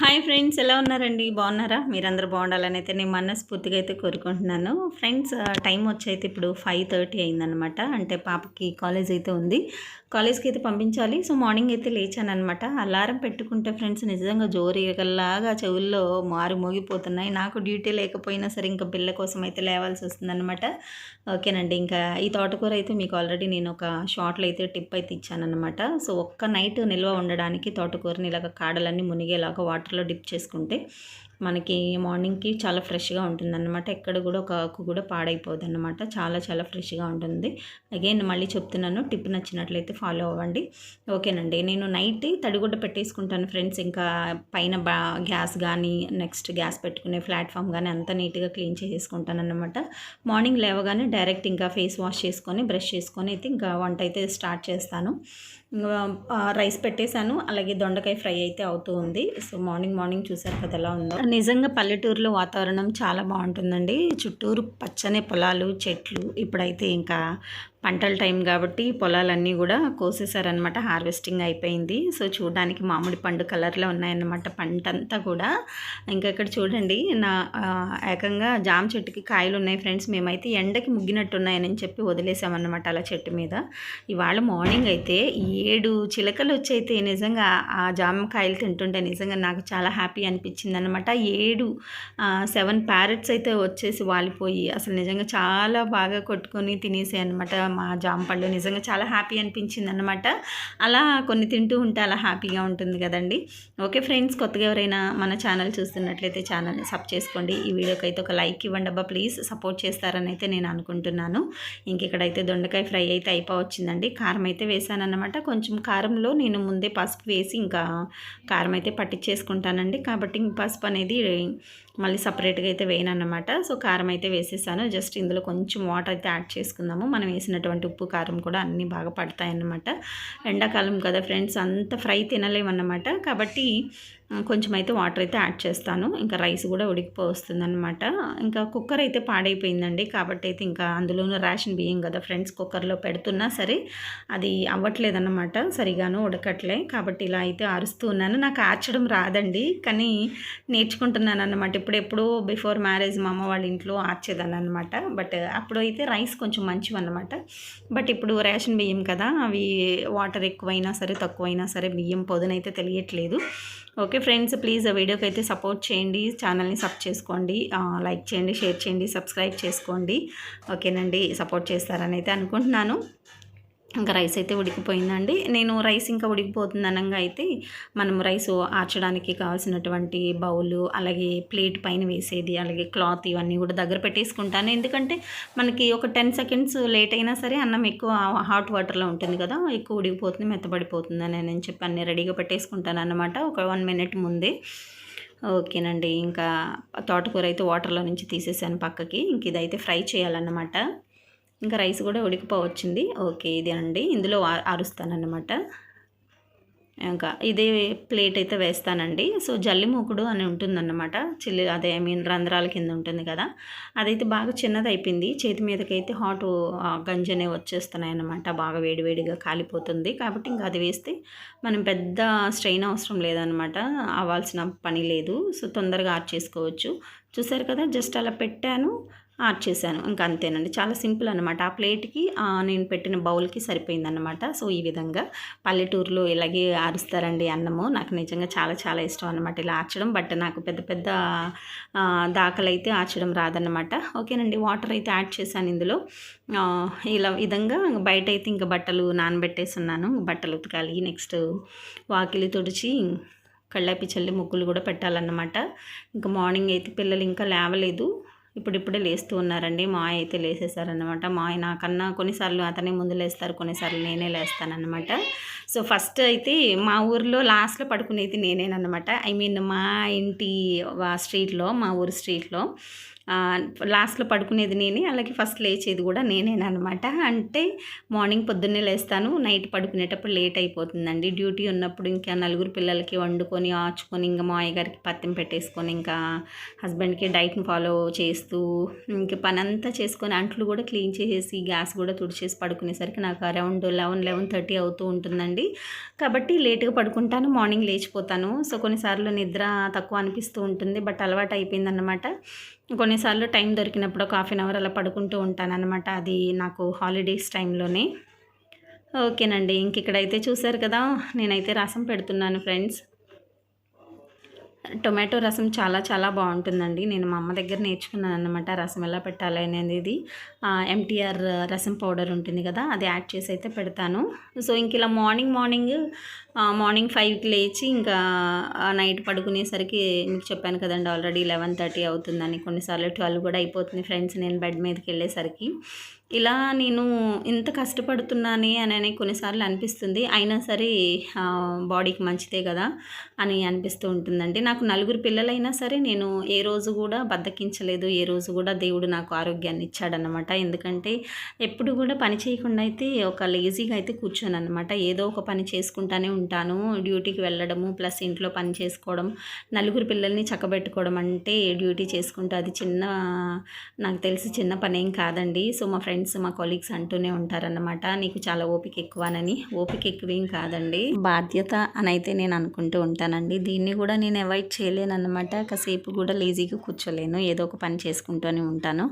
Hi friends ఎలా ఉన్నారండి? బాగున్నారా? మీరందరూ బాగుండాలని అయితే నేను మనస్ఫూర్తిగా అయితే కోరుకుంటున్నాను. ఫ్రెండ్స్ టైం వచ్చి అయితే ఇప్పుడు ఫైవ్ థర్టీ అయిందనమాట అంటే పాపకి కాలేజ్ అయితే ఉంది. కాలేజ్కి అయితే పంపించాలి. సో మార్నింగ్ అయితే లేచాను అనమాట అలారం పెట్టుకుంటే ఫ్రెండ్స్ నిజంగా జోరీగల్లాగా చెవుల్లో మారు మోగిపోతున్నాయి. నాకు డ్యూటీ లేకపోయినా సరే ఇంకా పిల్ల కోసం అయితే లేవాల్సి వస్తుందన్నమాట. ఓకేనండి. ఇంకా ఈ తోటకూర అయితే మీకు ఆల్రెడీ నేను ఒక షార్ట్లో అయితే టిప్ అయితే ఇచ్చానమాట సో ఒక్క నైట్ నిల్వ ఉండడానికి తోటకూరని ఇలాగ కాడలన్నీ మునిగేలాగా వాటర్లో డిప్ చేసుకుంటే మనకి మార్నింగ్కి చాలా ఫ్రెష్గా ఉంటుందన్నమాట. ఎక్కడ కూడా ఒక ఆకు కూడా పాడైపోదు అనమాట చాలా చాలా ఫ్రెష్గా ఉంటుంది. అగైన్ మళ్ళీ చెప్తున్నాను టిప్ నచ్చినట్లయితే ఫాలో అవ్వండి. ఓకేనండి. నేను నైట్ తడిగుడ్డ పెట్టేసుకుంటాను ఫ్రెండ్స్. ఇంకా పైన బా గ్యాస్ కానీ నెక్స్ట్ గ్యాస్ పెట్టుకునే ప్లాట్ఫామ్ కానీ అంతా నీట్గా క్లీన్ చేసేసుకుంటాను అనమాట మార్నింగ్ లేవగానే డైరెక్ట్ ఇంకా ఫేస్ వాష్ చేసుకొని బ్రష్ చేసుకొని అయితే ఇంకా వంట అయితే స్టార్ట్ చేస్తాను. రైస్ పెట్టేశాను. అలాగే దొండకాయ ఫ్రై అయితే అవుతూ ఉంది. సో మార్నింగ్ మార్నింగ్ చూసారు కదా ఎలా ఉందో. నిజంగా పల్లెటూరులో వాతావరణం చాలా బాగుంటుందండి. చుట్టూరు పచ్చని పొలాలు చెట్లు ఇప్పుడైతే ఇంకా పంటల టైం కాబట్టి పొలాలన్నీ కూడా కోసేసారనమాట హార్వెస్టింగ్ అయిపోయింది. సో చూడడానికి మామిడి పండు కలర్లో ఉన్నాయన్నమాట పంట అంతా కూడా. ఇంకా ఇక్కడ చూడండి నా ఏకంగా జామ చెట్టుకి కాయలు ఉన్నాయి ఫ్రెండ్స్. మేమైతే ఎండకి ముగ్గినట్టు ఉన్నాయని చెప్పి వదిలేసామన్నమాట అలా చెట్టు మీద. ఇవాళ మార్నింగ్ అయితే ఏడు చిలకలు వచ్చి అయితే నిజంగా ఆ జామకాయలు తింటుంటే నిజంగా నాకు చాలా హ్యాపీ అనిపించింది అనమాట ఏడు సెవెన్ ప్యారెట్స్ అయితే వచ్చేసి వాలిపోయి అసలు నిజంగా చాలా బాగా కొట్టుకొని తినేసాయి అనమాట మా జాంపళ్ళు నిజంగా చాలా హ్యాపీ అనిపించింది అనమాట అలా కొన్ని తింటూ ఉంటే అలా హ్యాపీగా ఉంటుంది కదండి. ఓకే ఫ్రెండ్స్ కొత్తగా ఎవరైనా మన ఛానల్ చూస్తున్నట్లయితే ఛానల్ని సబ్ చేసుకోండి. ఈ వీడియోకి అయితే ఒక లైక్ ఇవ్వండి అబ్బా ప్లీజ్ సపోర్ట్ చేస్తారని అయితే నేను అనుకుంటున్నాను. ఇంకెక్కడైతే దొండకాయ ఫ్రై అయితే అయిపోవచ్చిందండి. కారం అయితే వేసానన్నమాట. కొంచెం కారంలో నేను ముందే పసుపు వేసి ఇంకా కారం అయితే పట్టించేసుకుంటానండి. కాబట్టి పసుపు అనేది మళ్ళీ సపరేట్గా అయితే వేయను అనమాట సో కారం అయితే వేసేసాను. జస్ట్ ఇందులో కొంచెం వాటర్ అయితే యాడ్ చేసుకుందాము. మనం వేసినటువంటి ఉప్పు కారం కూడా అన్నీ బాగా పడతాయన్నమాట. ఎండాకాలం కదా ఫ్రెండ్స్ అంత ఫ్రై తినలేమన్నమాట. కాబట్టి కొంచెం అయితే వాటర్ అయితే యాడ్ చేస్తాను. ఇంకా రైస్ కూడా ఉడికిపోస్తుందనమాట ఇంకా కుక్కర్ అయితే పాడైపోయిందండి. కాబట్టి అయితే ఇంకా అందులోనూ రేషన్ బియ్యం కదా ఫ్రెండ్స్ కుక్కర్లో పెడుతున్నా సరే అది అవ్వట్లేదన్నమాట. సరిగాను ఉడకట్లే. కాబట్టి ఇలా అయితే అరుస్తూ ఉన్నాను. నాకు ఆర్చడం రాదండి. కానీ నేర్చుకుంటున్నాను అనమాట ఇప్పుడు బిఫోర్ మ్యారేజ్ మా అమ్మ వాళ్ళ ఇంట్లో ఆర్చేదాన్ని అనమాట బట్ అప్పుడు అయితే రైస్ కొంచెం మంచివి అనమాట బట్ ఇప్పుడు రేషన్ బియ్యం కదా అవి వాటర్ ఎక్కువైనా సరే తక్కువైనా సరే బియ్యం పొదనైతే తెలియట్లేదు. ఓకే ఫ్రెండ్స్ ప్లీజ్ ఆ వీడియోకి అయితే సపోర్ట్ చేయండి. ఛానల్ని సబ్ చేసుకోండి. లైక్ చేయండి షేర్ చేయండి సబ్స్క్రైబ్ చేసుకోండి. ఓకేనండి సపోర్ట్ చేస్తారని అయితే అనుకుంటున్నాను. ఇంకా రైస్ అయితే ఉడికిపోయిందండి. నేను రైస్ ఇంకా ఉడికిపోతుంది అనగా అయితే మనం రైస్ ఆర్చడానికి కావాల్సినటువంటి బౌలు అలాగే ప్లేట్ పైన వేసేది అలాగే క్లాత్ ఇవన్నీ కూడా దగ్గర పెట్టేసుకుంటాను. ఎందుకంటే మనకి ఒక టెన్ సెకండ్స్ లేట్ అయినా సరే అన్నం ఎక్కువ హాట్ వాటర్లో ఉంటుంది కదా ఎక్కువ ఉడికిపోతుంది మెత్తబడిపోతుంది అని నేను చెప్పి అన్నీ రెడీగా పెట్టేసుకుంటాను అనమాట ఒక వన్ మినిట్ ముందే. ఓకేనండి. ఇంకా తోటకూర అయితే వాటర్లో నుంచి తీసేసాను పక్కకి. ఇంక ఇదైతే ఫ్రై చేయాలన్నమాట. ఇంకా రైస్ కూడా ఉడికిపోవచ్చింది. ఓకే ఇది అండి. ఇందులో అరుస్తానన్నమాట ఇంకా ఇదే ప్లేట్ అయితే వేస్తానండి. సో జల్లి మూకుడు అని ఉంటుందన్నమాట. చిల్లి అదే ఐ మీన్ రంధ్రాల కింద ఉంటుంది కదా. అదైతే బాగా చిన్నది అయిపోయింది చేతి మీదకైతే హాట్ గంజనే వచ్చేస్తున్నాయి అన్నమాట బాగా వేడివేడిగా కాలిపోతుంది. కాబట్టి ఇంకా అది వేస్తే మనం పెద్ద స్ట్రెయిన్ అవసరం లేదనమాట అవ్వాల్సిన పని లేదు. సో తొందరగా ఆర్చేసుకోవచ్చు. చూసారు కదా జస్ట్ అలా పెట్టాను. ఆడ్ చేశాను. ఇంకా అంతేనండి. చాలా సింపుల్ అనమాట ఆ ప్లేట్కి నేను పెట్టిన బౌల్కి సరిపోయిందనమాట సో ఈ విధంగా పల్లెటూరులో ఇలాగే ఆరుస్తారండి అన్నము. నాకు నిజంగా చాలా చాలా ఇష్టం అనమాట ఇలా ఆర్చడం. బట్ నాకు పెద్ద పెద్ద దాకలైతే ఆర్చడం రాదన్నమాట. ఓకేనండి. వాటర్ అయితే యాడ్ చేశాను ఇందులో. ఇలా విధంగా బయట అయితే ఇంకా బట్టలు నానబెట్టేస్తున్నాను బట్టలు ఉతకాలి. నెక్స్ట్ వాకిలి తుడిచి కళ్ళాపి చల్లి ముగ్గులు కూడా పెట్టాలన్నమాట. ఇంకా మార్నింగ్ అయితే పిల్లలు ఇంకా లేవలేదు. ఇప్పుడిప్పుడే లేస్తూ ఉన్నారండి. మా అయితే లేసేసారనమాట మా నాకన్నా కొన్నిసార్లు అతనే ముందు లేస్తారు కొన్నిసార్లు నేనే లేస్తానన్నమాట. సో ఫస్ట్ అయితే మా ఊర్లో లాస్ట్లో పడుకునేది నేనేనమాట ఐ మీన్ మా ఇంటి స్ట్రీట్లో మా ఊరు స్ట్రీట్లో. లాస్ట్లో పడుకునేది నేనే అలాగే ఫస్ట్ లేచేది కూడా నేనేనమాట అంటే మార్నింగ్ పొద్దున్నే లేస్తాను నైట్ పడుకునేటప్పుడు లేట్ అయిపోతుందండి. డ్యూటీ ఉన్నప్పుడు ఇంకా నలుగురు పిల్లలకి వండుకొని ఆచుకొని ఇంకా మా అయ్యగారికి పత్యం పెట్టేసుకొని ఇంకా హస్బెండ్కి డైట్ని ఫాలో చేస్తూ ఇంకా పని అంతా చేసుకొని అంట్లు కూడా క్లీన్ చేసేసి గ్యాస్ కూడా తుడిచేసి పడుకునేసరికి నాకు అరౌండ్ లెవెన్ లెవెన్ థర్టీ అవుతూ ఉంటుందండి. కాబట్టి లేట్గా పడుకుంటాను మార్నింగ్ లేచిపోతాను. సో కొన్నిసార్లు నిద్ర తక్కువ అనిపిస్తూ ఉంటుంది బట్ అలవాటు అయిపోయిందన్నమాట. కొన్నిసార్లు టైం దొరికినప్పుడు ఒక హాఫ్ అన్ అవర్ అలా పడుకుంటూ ఉంటాను అనమాట అది నాకు హాలిడేస్ టైంలోనే. ఓకేనండి ఇంక ఇక్కడైతే చూసారు కదా నేనైతే రసం పెడుతున్నాను ఫ్రెండ్స్. టొమాటో రసం చాలా చాలా బాగుంటుందండి. నేను మా అమ్మ దగ్గర నేర్చుకున్నాను అనమాట రసం ఎలా పెట్టాలి అనేది. ఎంటీఆర్ రసం పౌడర్ ఉంటుంది కదా అది యాడ్ చేసి అయితే పెడతాను. సో ఇంక ఇలా మార్నింగ్ మార్నింగ్ మార్నింగ్ ఫైవ్కి లేచి ఇంకా నైట్ పడుకునేసరికి మీకు చెప్పాను కదండి ఆల్రెడీ లెవెన్ థర్టీ అవుతుందని. కొన్నిసార్లు ట్వెల్వ్ కూడా అయిపోతుంది ఫ్రెండ్స్ నేను బెడ్ మీదకి వెళ్ళేసరికి. ఇలా నేను ఇంత కష్టపడుతున్నానే అని కొన్నిసార్లు అనిపిస్తుంది. అయినా సరే బాడీకి మంచిదే కదా అని అనిపిస్తూ ఉంటుందండి. నాకు నలుగురు పిల్లలైనా సరే నేను ఏ రోజు కూడా బద్దకించలేదు ఏ రోజు కూడా దేవుడు నాకు ఆరోగ్యాన్ని ఇచ్చాడనమాట ఎందుకంటే ఎప్పుడు కూడా పని చేయకుండా అయితే ఒక లేజీగా అయితే కూర్చోను అనమాట ఏదో ఒక పని చేసుకుంటానే ఉంటాను డ్యూటీకి వెళ్ళడము ప్లస్ ఇంట్లో పని చేసుకోవడం నలుగురు పిల్లల్ని చక్కబెట్టుకోవడం అంటే డ్యూటీ చేసుకుంటూ అది చిన్న నాకు తెలిసి చిన్న పని ఏం కాదండి. సో మా ఫ్రెండ్స్ మా కొలీగ్స్ అంటూనే ఉంటారన్నమాట. నీకు చాలా ఓపిక ఎక్కువనని. ఓపిక ఎక్కువేం కాదండి. బాధ్యత అని అయితే నేను అనుకుంటూ ఉంటానండి. దీన్ని కూడా నేను అవాయిడ్ చేయలేనన్నమాట. కాసేపు కూడా లేజీగా కూర్చోలేను. ఏదో ఒక పని చేసుకుంటూనే ఉంటాను.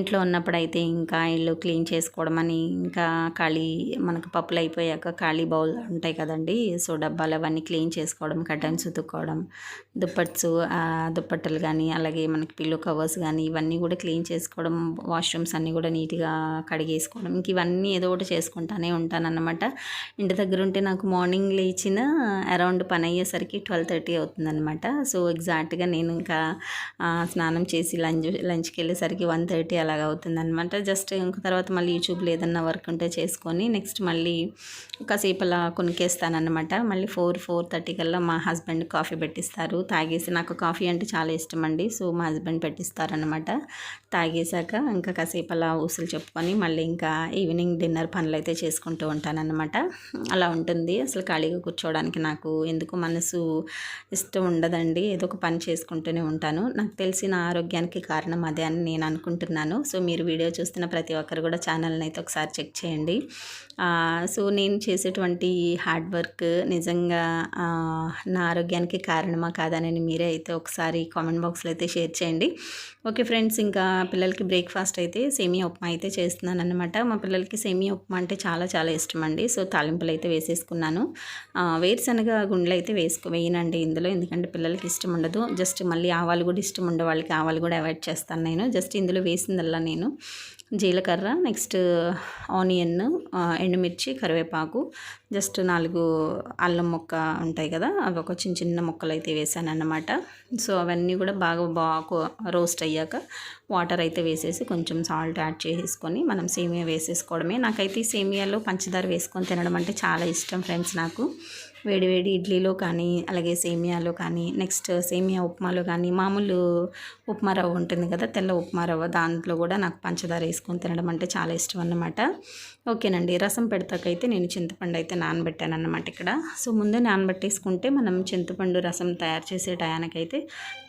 ఇంట్లో ఉన్నప్పుడు అయితే ఇంకా ఇల్లు క్లీన్ చేసుకోవడం అని ఇంకా ఖాళీ మనకు పప్పులు అయిపోయాక ఖాళీ బౌల్ ఉంటాయి కదండి. సో డబ్బాలు అవన్నీ క్లీన్ చేసుకోవడం కర్టన్స్ ఉతుక్కోవడం దుప్పట్స్ దుప్పట్టలు కానీ అలాగే మనకి పిల్లో కవర్స్ కానీ ఇవన్నీ కూడా క్లీన్ చేసుకోవడం వాష్రూమ్స్ అన్నీ కూడా నీట్గా కడిగేసుకోవడం ఇంక ఇవన్నీ ఏదో ఒకటి చేసుకుంటానే ఉంటానన్నమాట. ఇంటి దగ్గర ఉంటే నాకు మార్నింగ్ లేచిన అరౌండ్ పని అయ్యేసరికి ట్వెల్వ్ థర్టీ అవుతుందన్నమాట. సో ఎగ్జాక్ట్గా నేను ఇంకా స్నానం చేసి లంచ్ లంచ్కి వెళ్ళేసరికి వన్ థర్టీ అలాగ అవుతుందన్నమాట. జస్ట్ ఇంక తర్వాత మళ్ళీ యూట్యూబ్లో ఏదన్నా వర్క్ ఉంటే చేసుకొని నెక్స్ట్ మళ్ళీ కాసేపు అలా అనమాట మళ్ళీ ఫోర్ ఫోర్ థర్టీ కల్లా మా హస్బెండ్ కాఫీ పెట్టిస్తారు. తాగేసి నాకు కాఫీ అంటే చాలా ఇష్టం అండి సో మా హస్బెండ్ పెట్టిస్తారనమాట తాగేశాక ఇంకా కాసేపు అలా ఊసులు చెప్పుకొని మళ్ళీ ఇంకా ఈవినింగ్ డిన్నర్ పనులు అయితే చేసుకుంటూ ఉంటానన్నమాట. అలా ఉంటుంది. అసలు ఖాళీగా కూర్చోవడానికి నాకు ఎందుకు మనసు ఇష్టం ఉండదండి. ఏదో ఒక పని చేసుకుంటూనే ఉంటాను. నాకు తెలిసిన ఆరోగ్యానికి కారణం అదే అని నేను అనుకుంటున్నాను. సో మీరు వీడియో చూస్తున్న ప్రతి ఒక్కరు కూడా ఛానల్ని అయితే ఒకసారి చెక్ చేయండి. సో నేను చేసేటువంటి హార్డ్ వర్క్ నిజంగా నా ఆరోగ్యానికి కారణమా కాదనని మీరే అయితే ఒకసారి కామెంట్ బాక్స్లో అయితే షేర్ చేయండి. ఓకే ఫ్రెండ్స్ ఇంకా పిల్లలకి బ్రేక్ఫాస్ట్ అయితే సేమియా ఉప్మా అయితే చేస్తున్నాను అనమాట మా పిల్లలకి సేమియా ఉప్మా అంటే చాలా చాలా ఇష్టం అండి సో తాలింపులు అయితే వేసేసుకున్నాను. వేరుశనగ గుండెలు అయితే వేసుకో వేయనండి ఇందులో. ఎందుకంటే పిల్లలకి ఇష్టం ఉండదు. జస్ట్ మళ్ళీ ఆవాలు కూడా ఇష్టం ఉండే వాళ్ళకి ఆవాలు కూడా అవాయిడ్ చేస్తాను నేను. జస్ట్ ఇందులో వేసిందల్లా నేను. జీలకర్ర నెక్స్ట్ ఆనియన్ ఎండుమిర్చి కరివేపాకు జస్ట్ నాలుగు అల్లం మొక్క ఉంటాయి కదా అవి ఒక చిన్న చిన్న మొక్కలు అయితే వేసాను అన్నమాట సో అవన్నీ కూడా బాగా బాగా రోస్ట్ అయ్యాక వాటర్ అయితే వేసేసి కొంచెం సాల్ట్ యాడ్ చేసేసుకొని మనం సేమియా వేసేసుకోవడమే. నాకైతే ఈ సేమియాలో పంచదార వేసుకొని తినడం అంటే చాలా ఇష్టం ఫ్రెండ్స్ నాకు. వేడివేడి ఇడ్లీలో కానీ అలాగే సేమియాలో కానీ నెక్స్ట్ సేమియా ఉప్మాలో కానీ మామూలు ఉప్మా రవ్వ ఉంటుంది కదా తెల్ల ఉప్మా రవ్వ దాంట్లో కూడా నాకు పంచదార వేసుకొని తినడం అంటే చాలా ఇష్టం అన్నమాట. ఓకేనండి రసం పెడతాకైతే నేను చింతపండు అయితే నానబెట్టాను అన్నమాట ఇక్కడ. సో ముందే నానబెట్టేసుకుంటే మనం చింతపండు రసం తయారు చేసే టయానికైతే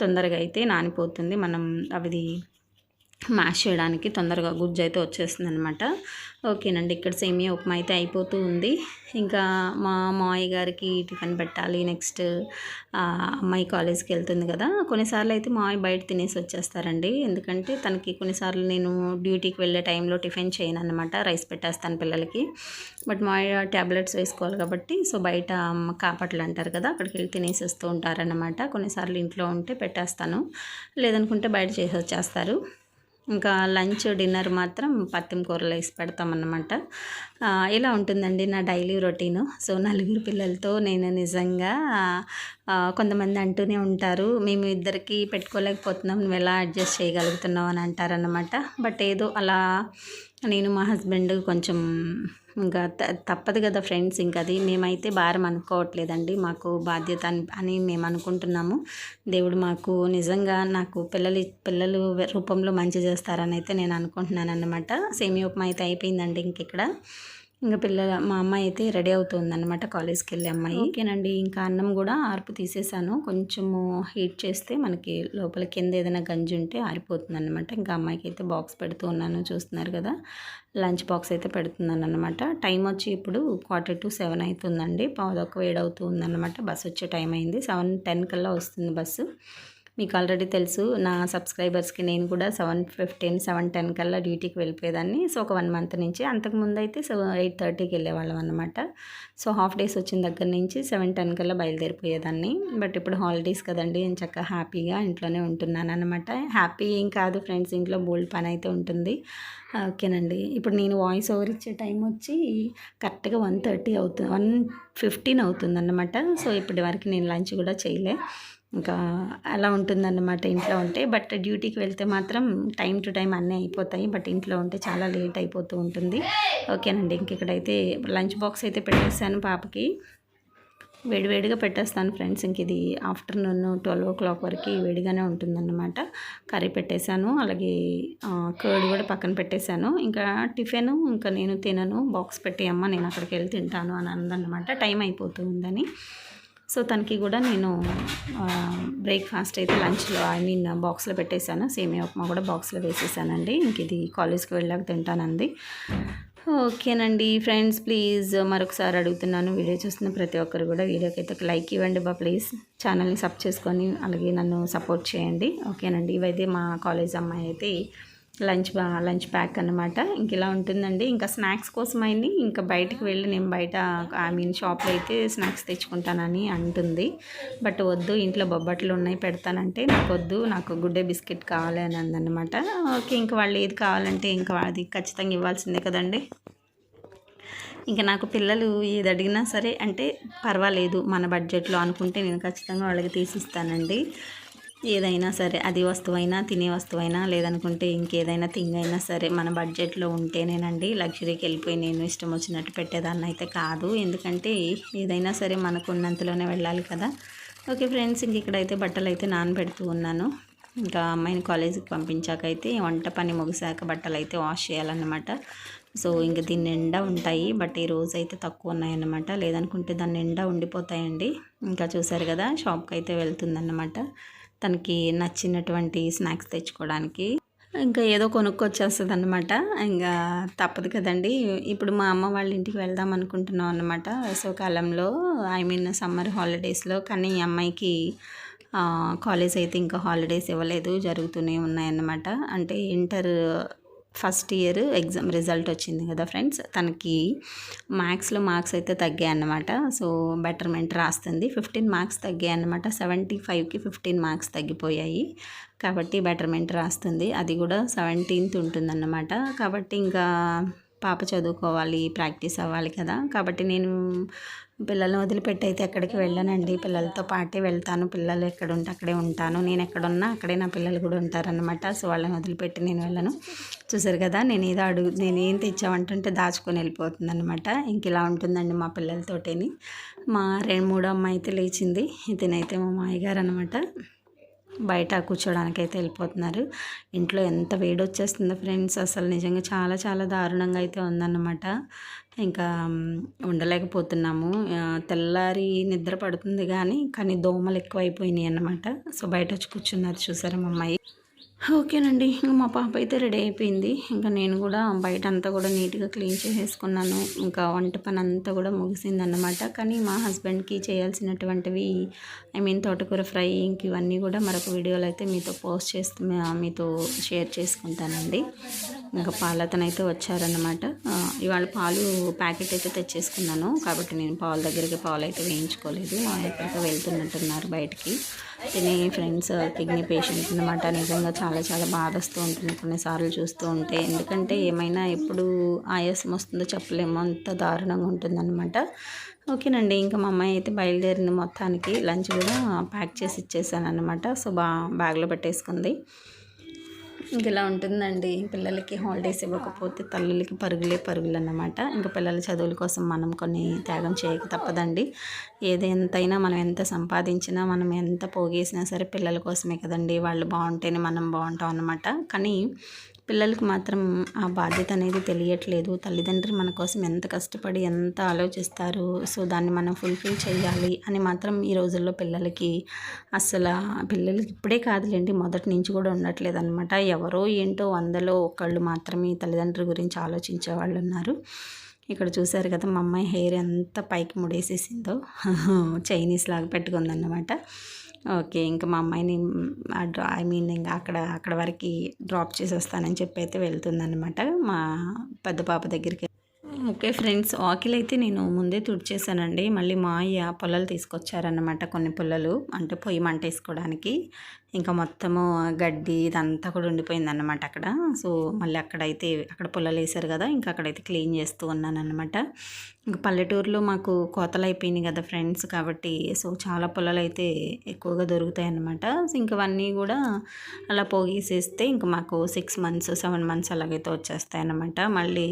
తొందరగా అయితే నానిపోతుంది. మనం అవి మ్యాష్ చేయడానికి తొందరగా గుజ్జు అయితే వచ్చేస్తుంది అనమాట ఓకేనండి ఇక్కడ సేమియా ఉప్మా అయితే అయిపోతూ ఉంది. ఇంకా మా మామయ్య గారికి టిఫిన్ పెట్టాలి నెక్స్ట్ అమ్మాయి కాలేజ్కి వెళ్తుంది కదా. కొన్నిసార్లు అయితే మామయ్య బయట తినేసి వచ్చేస్తారండి. ఎందుకంటే తనకి కొన్నిసార్లు నేను డ్యూటీకి వెళ్ళే టైంలో టిఫిన్ చేయను అనమాట రైస్ పెట్టేస్తాను పిల్లలకి. బట్ మామయ్య ట్యాబ్లెట్స్ వేసుకోవాలి కాబట్టి సో బయట కాపట్లు అంటారు కదా అక్కడికి వెళ్ళి తినేసి వస్తూ ఉంటారనమాట కొన్నిసార్లు ఇంట్లో ఉంటే పెట్టేస్తాను లేదనుకుంటే బయట చేసి వచ్చేస్తారు. ఇంకా లంచ్ డిన్నర్ మాత్రం పత్తిమ కూరలు వేసి పెడతామన్నమాట. ఇలా ఉంటుందండి నా డైలీ రొటీను? సో నలుగురు పిల్లలతో నేను నిజంగా కొంతమంది అంటూనే ఉంటారు మేము ఇద్దరికి పెట్టుకోలేకపోతున్నాం నువ్వు ఎలా అడ్జస్ట్ చేయగలుగుతున్నావు? అని అంటారనమాట బట్ ఏదో అలా నేను మా హస్బెండ్ కొంచెం ఇంకా తప్పదు కదా ఫ్రెండ్స్ ఇంకా అది మేమైతే భారం అనుకోవట్లేదండి. మాకు బాధ్యత అని మేము అనుకుంటున్నాము. దేవుడు మాకు నిజంగా నాకు పిల్లలు పిల్లలు రూపంలో మంచి చేస్తారని అయితే నేను అనుకుంటున్నాను అనమాట సేమియోపం ఉప్మా అయితే అయిపోయిందండి ఇంక ఇక్కడ. ఇంకా పిల్లల మా అమ్మాయి అయితే రెడీ అవుతుందన్నమాట కాలేజ్కి వెళ్ళే అమ్మాయి. ఓకేనండి. ఇంకా అన్నం కూడా ఆర్పు తీసేసాను. కొంచెము హీట్ చేస్తే మనకి లోపల కింద ఏదైనా గంజి ఉంటే ఆరిపోతుంది అనమాట ఇంకా అమ్మాయికి అయితే బాక్స్ పెడుతూ ఉన్నాను. చూస్తున్నారు కదా? లంచ్ బాక్స్ అయితే పెడుతున్నాను అనమాట టైం వచ్చి ఇప్పుడు క్వార్టర్ టు సెవెన్ అవుతుందండి పావుదొక్క వేడవుతూ ఉందన్నమాట. బస్ వచ్చే టైం అయింది. సెవెన్ టెన్ కల్లా వస్తుంది బస్సు. మీకు ఆల్రెడీ తెలుసు నా సబ్స్క్రైబర్స్కి నేను కూడా సెవెన్ ఫిఫ్టీన్ సెవెన్ టెన్ కల్లా డ్యూటీకి వెళ్ళిపోయేదాన్ని. సో ఒక వన్ మంత్ నుంచి అంతకుముందు అయితే సెవెన్ ఎయిట్ థర్టీకి వెళ్ళేవాళ్ళం అనమాట సో హాఫ్ డేస్ వచ్చిన దగ్గర నుంచి సెవెన్ టెన్ కల్లా బయలుదేరిపోయేదాన్ని. బట్ ఇప్పుడు హాలిడేస్ కదండి నేను చక్కగా హ్యాపీగా ఇంట్లోనే ఉంటున్నాను అనమాట హ్యాపీ ఏం కాదు ఫ్రెండ్స్ ఇంట్లో బోల్డ్ పని అయితే ఉంటుంది. ఓకేనండి. ఇప్పుడు నేను వాయిస్ ఓవర్ ఇచ్చే టైం వచ్చి కరెక్ట్గా వన్ థర్టీ అవుతుంది వన్ ఫిఫ్టీన్ అవుతుంది అన్నమాట సో ఇప్పటి వరకు నేను లంచ్ కూడా చేయలే. ఇంకా అలా ఉంటుందన్నమాట ఇంట్లో ఉంటే. బట్ డ్యూటీకి వెళ్తే మాత్రం టైం టు టైం అన్నీ అయిపోతాయి. బట్ ఇంట్లో ఉంటే చాలా లేట్ అయిపోతూ ఉంటుంది. ఓకేనండి ఇంక ఇక్కడైతే లంచ్ బాక్స్ అయితే పెట్టేస్తాను పాపకి. వేడివేడిగా పెట్టేస్తాను ఫ్రెండ్స్. ఇంక ఇది ఆఫ్టర్నూన్ ట్వెల్వ్ ఓ క్లాక్ వరకు వేడిగానే ఉంటుందన్నమాట. కర్రీ పెట్టేశాను. అలాగే కర్డ్ కూడా పక్కన పెట్టేశాను. ఇంకా టిఫిన్ ఇంకా నేను తినను. బాక్స్ పెట్టి అమ్మ నేను అక్కడికి వెళ్ళి తింటాను అని అందనమాట టైం అయిపోతుందని సో తనకి కూడా నేను బ్రేక్ఫాస్ట్ అయితే లంచ్లో ఐ మీన్ బాక్స్లో పెట్టేశాను. సేమియా ఉప్మా కూడా బాక్స్లో వేసేసానండి. ఇంక ఇది కాలేజ్కి వెళ్ళాక తింటానండి. ఓకేనండి ఫ్రెండ్స్ ప్లీజ్ మరొకసారి అడుగుతున్నాను. వీడియో చూస్తున్న ప్రతి ఒక్కరు కూడా వీడియోకి అయితే ఒక లైక్ ఇవ్వండి బా ప్లీజ్ ఛానల్ని సబ్ చేసుకొని అలాగే నన్ను సపోర్ట్ చేయండి. ఓకేనండి. ఇవైతే మా కాలేజ్ అమ్మాయి అయితే లంచ్ లంచ్ ప్యాక్ అనమాట ఇంక ఇలా ఉంటుందండి. ఇంకా స్నాక్స్ కోసమైంది. ఇంకా బయటకు వెళ్ళి నేను బయట ఐ మీన్ షాప్లో అయితే స్నాక్స్ తెచ్చుకుంటానని అంటుంది. బట్ వద్దు ఇంట్లో బొబ్బట్లు ఉన్నాయి పెడతానంటే నాకు వద్దు నాకు గుడ్డే బిస్కెట్ కావాలి అని అందనమాట ఓకే ఇంకా వాళ్ళు ఏది కావాలంటే ఇంకా అది ఖచ్చితంగా ఇవ్వాల్సిందే కదండి. ఇంకా నాకు పిల్లలు ఏది అడిగినా సరే అంటే పర్వాలేదు మన బడ్జెట్లో అనుకుంటే నేను ఖచ్చితంగా వాళ్ళకి తీసిస్తానండి. ఏదైనా సరే అది వస్తువైనా తినే వస్తువైనా లేదనుకుంటే ఇంకేదైనా థింగ్ అయినా సరే మన బడ్జెట్లో ఉంటేనేనండి లగ్జరీకి వెళ్ళిపోయి నేను ఇష్టం వచ్చినట్టు పెట్టేదాన్ని అయితే కాదు. ఎందుకంటే ఏదైనా సరే మనకు ఉన్నంతలోనే వెళ్ళాలి కదా. ఓకే ఫ్రెండ్స్ ఇంక ఇక్కడైతే బట్టలు అయితే నానబెడుతూ ఉన్నాను. ఇంకా అమ్మాయిని కాలేజీకి పంపించాకైతే వంట పని ముగిసాక బట్టలు అయితే వాష్ చేయాలన్నమాట. సో ఇంక దీని నిండా ఉంటాయి బట్ ఈ రోజు అయితే తక్కువ ఉన్నాయన్నమాట. లేదనుకుంటే దాని నిండా ఉండిపోతాయండి. ఇంకా చూసారు కదా షాప్కి అయితే వెళ్తుందన్నమాట. తనకి నచ్చినటువంటి స్నాక్స్ తెచ్చుకోవడానికి. ఇంకా ఏదో కొనుక్కొచ్చేస్తుంది అనమాట ఇంకా తప్పదు కదండి. ఇప్పుడు మా అమ్మ వాళ్ళ ఇంటికి వెళ్దాం అనుకుంటున్నాం అనమాట వేసవకాలంలో ఐ మీన్ సమ్మర్ హాలిడేస్లో కానీ ఈ అమ్మాయికి కాలేజ్ అయితే ఇంకా హాలిడేస్ ఇవ్వలేదు. జరుగుతూనే ఉన్నాయన్నమాట. అంటే inter first year exam result వచ్చింది కదా ఫ్రెండ్స్ తనకి మ్యాథ్స్లో మార్క్స్ అయితే తగ్గాయి అన్నమాట. సో బెటర్మెంట్ రాస్తుంది. ఫిఫ్టీన్ మార్క్స్ తగ్గాయి అన్నమాట. సెవెంటీ ఫైవ్కి ఫిఫ్టీన్ మార్క్స్ తగ్గిపోయాయి. కాబట్టి బెటర్మెంట్ రాస్తుంది. అది కూడా సెవెంటీన్త్ ఉంటుందన్నమాట. కాబట్టి ఇంకా పాప చదువుకోవాలి ప్రాక్టీస్ అవ్వాలి కదా. కాబట్టి నేను పిల్లల్ని వదిలిపెట్టి అయితే ఎక్కడికి వెళ్ళానండి. పిల్లలతో పాటే వెళ్తాను. పిల్లలు ఎక్కడ ఉంటే అక్కడే ఉంటాను. నేను ఎక్కడున్నా అక్కడే నా పిల్లలు కూడా ఉంటారనమాట సో వాళ్ళని వదిలిపెట్టి నేను వెళ్ళను. చూసారు కదా నేను ఏదో అడుగు నేను ఏం తెచ్చామంటుంటే దాచుకొని వెళ్ళిపోతుంది అనమాట ఇంక ఇలా ఉంటుందండి మా పిల్లలతోటేని. మా రెండు మూడో అమ్మాయి అయితే లేచింది. ఇతనైతే మా మాయగారు అనమాట బయట కూర్చోడానికి అయితే వెళ్ళిపోతున్నారు. ఇంట్లో ఎంత వేడి వచ్చేస్తుందో ఫ్రెండ్స్. అసలు నిజంగా చాలా చాలా దారుణంగా అయితే ఉందన్నమాట. ఇంకా ఉండలేకపోతున్నాము. తెల్లారి నిద్ర పడుతుంది కానీ కానీ దోమలు ఎక్కువైపోయినాయి అన్నమాట సో బయట వచ్చి కూర్చున్నారు చూసారా మా అమ్మాయి? ఓకేనండి ఇంకా మా పాప అయితే రెడీ అయిపోయింది. ఇంకా నేను కూడా బయట అంతా కూడా నీట్గా క్లీన్ చేసేసుకున్నాను. ఇంకా వంట పని అంతా కూడా ముగిసిందన్నమాట. కానీ మా హస్బెండ్కి చేయాల్సినటువంటివి ఐ మీన్ తోటకూర ఫ్రై ఇంక ఇవన్నీ కూడా మరొక వీడియోలో అయితే మీతో పోస్ట్ చేస్తు మీతో షేర్ చేసుకుంటానండి. ఇంకా పాలతనైతే వచ్చారన్నమాట. ఇవాళ పాలు ప్యాకెట్ అయితే తెచ్చేసుకున్నాను. కాబట్టి నేను పాల దగ్గరికి పాలు అయితే వేయించుకోలేదు ఎక్కడికి వెళ్తున్నట్టున్నారు బయటికి. తినే ఫ్రెండ్స్ కిడ్నీ పేషెంట్ అనమాట నిజంగా చాలా చాలా బాధ వస్తూ ఉంటుంది. కొన్నిసార్లు చూస్తూ ఉంటే ఎందుకంటే ఏమైనా ఎప్పుడు ఆయాసం వస్తుందో చెప్పలేమో. అంత దారుణంగా ఉంటుందన్నమాట. ఓకేనండి ఇంకా మా అమ్మాయి అయితే బయలుదేరింది మొత్తానికి. లంచ్ కూడా ప్యాక్ చేసి ఇచ్చేసాను అనమాట సో బా బ్యాగ్లో పెట్టేసుకుంది. ఇంక ఇలా ఉంటుందండి? పిల్లలకి హాలిడేస్ ఇవ్వకపోతే తల్లులకి పరుగులే పరుగులు అన్నమాట ఇంకా పిల్లల చదువుల కోసం మనం కొన్ని త్యాగం చేయక తప్పదండి. ఏది ఎంతైనా మనం ఎంత సంపాదించినా మనం ఎంత పోగేసినా సరే పిల్లల కోసమే కదండి. వాళ్ళు బాగుంటేనే మనం బాగుంటాం అన్నమాట. కానీ పిల్లలకి మాత్రం ఆ బాధ్యత అనేది తెలియట్లేదు. తల్లిదండ్రులు మన కోసం ఎంత కష్టపడి ఎంత ఆలోచిస్తారు. సో దాన్ని మనం ఫుల్ఫిల్ చేయాలి అని మాత్రం ఈ రోజుల్లో పిల్లలకి అసలు పిల్లలకి ఇప్పుడే కాదులేండి మొదటి నుంచి కూడా ఉండట్లేదు అనమాట ఎవరో ఏంటో వందలో ఒకళ్ళు మాత్రమే తల్లిదండ్రుల గురించి ఆలోచించే వాళ్ళు ఉన్నారు. ఇక్కడ చూసారు కదా మా అమ్మాయి హెయిర్ ఎంత పైకి ముడేసేసిందో. చైనీస్ లాగా పెట్టుకుందన్నమాట. ఓకే ఇంకా మా అమ్మాయిని ఐ మీన్ ఇంకా అక్కడ అక్కడ వరకు డ్రాప్ చేసి వస్తానని చెప్పి అయితే వెళ్తుందనమాట మా పెద్ద పాప దగ్గరికి. ఓకే ఫ్రెండ్స్ వాకిల్ అయితే నేను ముందే తుడిచేసానండి. మళ్ళీ మా అయ్య పొలాలు తీసుకొచ్చారన్నమాట కొన్ని పుల్లలు అంటే పొయ్యి మంట వేసుకోవడానికి. ఇంకా మొత్తము గడ్డి ఇదంతా కూడా ఉండిపోయింది అన్నమాట అక్కడ. సో మళ్ళీ అక్కడైతే అక్కడ పుల్లలు వేసారు కదా ఇంకా అక్కడైతే క్లీన్ చేస్తూ ఉన్నాను అనమాట ఇంకా పల్లెటూరులో మాకు కోతలు అయిపోయినాయి కదా ఫ్రెండ్స్ కాబట్టి సో చాలా పుల్లలు అయితే ఎక్కువగా దొరుకుతాయి అన్నమాట సో ఇంకవన్నీ కూడా అలా పోగేసేస్తే ఇంకా మాకు సిక్స్ మంత్స్ సెవెన్ మంత్స్ అలాగైతే వచ్చేస్తాయి అన్నమాట మళ్ళీ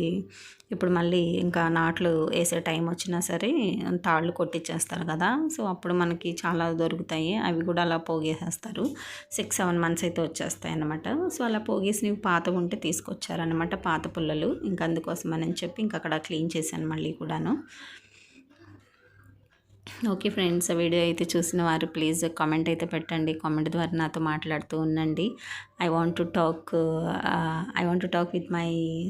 ఇప్పుడు మళ్ళీ ఇంకా నాట్లు వేసే టైం వచ్చినా సరే తాళ్ళు కొట్టించేస్తారు కదా. సో అప్పుడు మనకి చాలా దొరుకుతాయి. అవి కూడా అలా పోగేసేస్తారు. సిక్స్ సెవెన్ మంత్స్ అయితే వచ్చేస్తాయి అనమాట సో అలా పోగేసినవి పాత ఉంటే తీసుకొచ్చారనమాట పాత పుల్లలు. ఇంకా అందుకోసం అని చెప్పి ఇంకా అక్కడ క్లీన్ చేశాను మళ్ళీ కూడాను. ఓకే ఫ్రెండ్స్ వీడియో అయితే చూసిన వారు ప్లీజ్ కామెంట్ అయితే పెట్టండి. కామెంట్ ద్వారా నాతో మాట్లాడుతూ ఉండండి. I want to talk I want to talk with my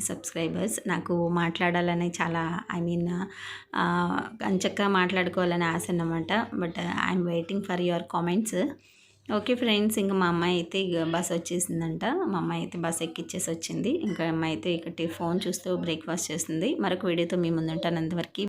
subscribers నాకు మాట్లాడాలని చాలా ఐ మీన్ uh, అంచక్క మాట్లాడుకోవాలని ఆశ అన్నమాట. But I'm waiting for your comments okay friends ఇంకా మా అమ్మాయి అయితే ఇక బస్ వచ్చేసిందంట. మా అమ్మాయి అయితే బస్ ఎక్కిచ్చేసి వచ్చింది. ఇంకా అమ్మాయి అయితే ఇక్కడ ఫోన్ చూస్తూ బ్రేక్ఫాస్ట్ చేస్తుంది. మరొక వీడియోతో మీ ముందుంటాను. అంతవరకు